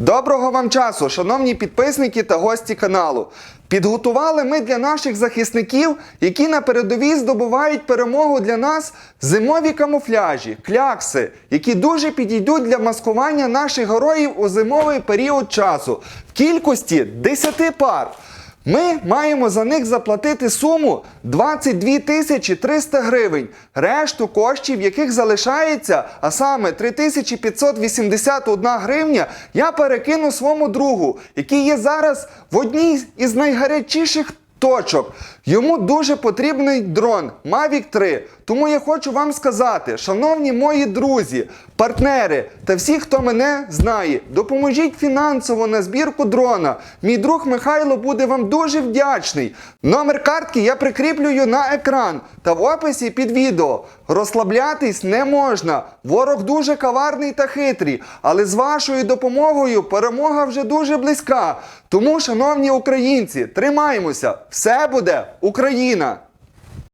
Доброго вам часу, шановні підписники та гості каналу. Підготували ми для наших захисників, які на передовій здобувають перемогу для нас зимові камуфляжі, клякси, які дуже підійдуть для маскування наших героїв у зимовий період часу в кількості 10 пар. Ми маємо за них заплатити суму 22 тисячі 300 гривень. Решту коштів, яких залишається, а саме 3581 гривня, я перекину своєму другу, який є зараз в одній із найгарячіших точок. Йому дуже потрібний дрон Mavic 3. Тому я хочу вам сказати, шановні мої друзі, партнери та всі, хто мене знає, допоможіть фінансово на збірку дрона. Мій друг Михайло буде вам дуже вдячний. Номер картки я прикріплюю на екран та в описі під відео. Розслаблятись не можна. Ворог дуже коварний та хитрий, але з вашою допомогою перемога вже дуже близька. Тому, шановні українці, тримаємося! Все буде Україна!